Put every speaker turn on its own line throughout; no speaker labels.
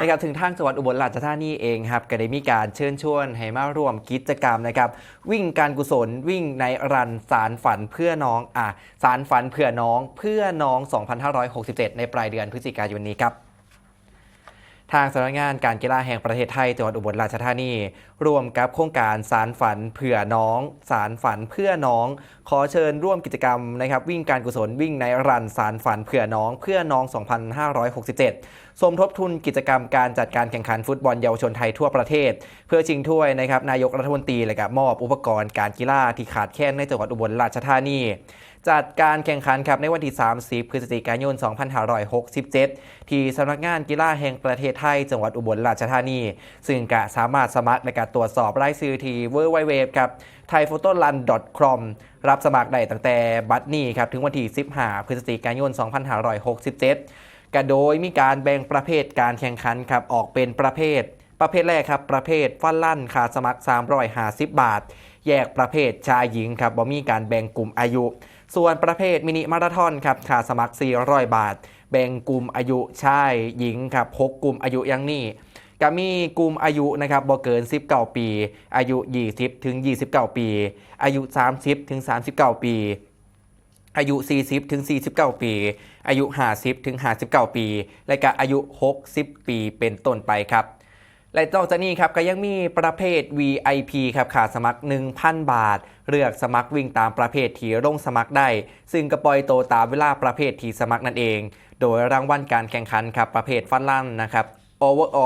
นะครับถึงทางจังหวัดอุบลราชธานีเองครับก็ได้มีการเชิญชวนให้มาร่วมกิจกรรมนะครับ วิ่งการกุศลวิ่งในรันสารฝันเพื่อน้องอะสารฝันเพื่อน้องเพื่อน้อง 2567 ในปลายเดือนพฤศจิกายนนี้ครับ ทางสำนักงานการกีฬาแห่งประเทศไทยจังหวัดอุบลราชธานีร่วมกับโครงการสารฝันเผื่อน้อง สารฝันเพื่อน้อง ขอเชิญร่วมกิจกรรมนะครับวิ่งการกุศลวิ่งในรันสารฝันเผื่อน้อง เพื่อน้อง 2567 สมทบทุนกิจกรรมการจัดการแข่งขันฟุตบอลเยาวชนไทยทั่วประเทศ เพื่อชิงถ้วยนะครับนายกรัฐมนตรีเลยกับมอบอุปกรณ์การกีฬาที่ขาดแคลนในจังหวัดอุบลราชธานี จัดการแข่งขันครับในวันที่ 30 พฤศจิกายน 2567 ที่สำนักงานกีฬาแห่งประเทศไทย จังหวัดอุบลราชธานี ซึ่งกะสามารถสมัครในการตรวจสอบรายชื่อที่ www ครับ thaiphotolun.com รับสมัครได้ตั้งแต่บัดนี้ครับถึงวันที่ 15 พฤศจิกายน 2567ก็โดยมีการแบ่งประเภทการแข่งขันครับออกเป็นประเภท ประเภทแรกครับประเภทฟันลั่นคาสมัคร 350 บาท แยกประเภทชายหญิงครับบ่มีการแบ่งกลุ่มอายุ ส่วนประเภทมินิมาราธอนครับค่าสมัคร 400 บาท แบ่งกลุ่มอายุชายหญิงครับ6กลุ่มอายุอย่างนี้ก็มีกลุ่มอายุนะครับบ่เกิน 19 ปี อายุ 20 ถึง 29 ปี อายุ 30 ถึง 39 ปี อายุ 40 ถึง 49 ปี อายุ 50 ถึง 59 ปี และก็อายุ 60 ปีเป็นต้นไปครับ และนอกจากนี้ครับก็ยังมีประเภท VIP ครับขาสมัคร 1,000 บาท เลือกสมัครวิ่งตามประเภทที่ลงสมัครได้ ซึ่งกระปอยโตตามเวลาประเภทที่สมัครนั่นเอง โดยรางวัลการแข่งขันครับประเภทฟันลั่นนะครับ โอเวอร์อ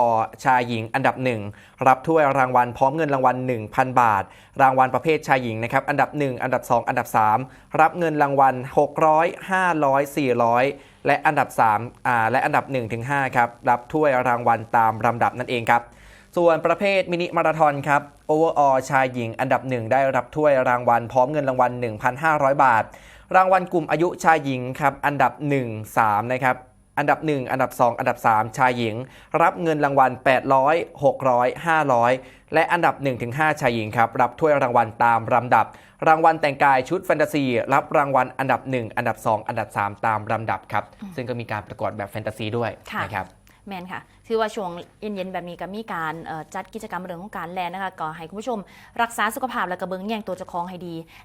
ชายหญิงอันดับ 1 รับถ้วยรางวัลพร้อมเงินรางวัล 1,000 บาท รางวัลประเภทชายหญิงนะครับอันดับ 1 อันดับ 2 อันดับ 3 รับเงินรางวัล 600 500 400 และอันดับ3อ่าและอันดับ 1-5ครับรับถ้วยรางวัลตามลำดับนั่นเองครับส่วนประเภทมินิมาราธอนครับโอเวอร์ออชายหญิงอันดับหนึ่งได้รับถ้วยรางวัลพร้อมเงินรางวัล 1,500 บาท รางวัลกลุ่มอายุชายหญิงครับอันดับ 1 3 นะครับ อันดับ 1 อันดับ 2 อันดับ 3 ชายหญิง รับเงินรางวัล 800 600 500 และอันดับ 1-5 ชายหญิงครับ รับถ้วยรางวัลตามลำดับ รางวัลแต่งกายชุดแฟนตาซี รับรางวัลอันดับ 1 อันดับ 2 อันดับ 3 ตามลำดับครับ ซึ่งก็มีการประกวดแบบแฟนตาซีด้วย
ค่ะ
นะครับ
แมนค่ะถือว่าช่วงเย็นๆแบบนี้ก็มีการเอ่อจัดกิจกรรมเรื่องของการแลนนะคะก็ให้คุณผู้ชม รักษาสุขภาพและกระเบื้องแย่งตัวเจ้าของให้ดี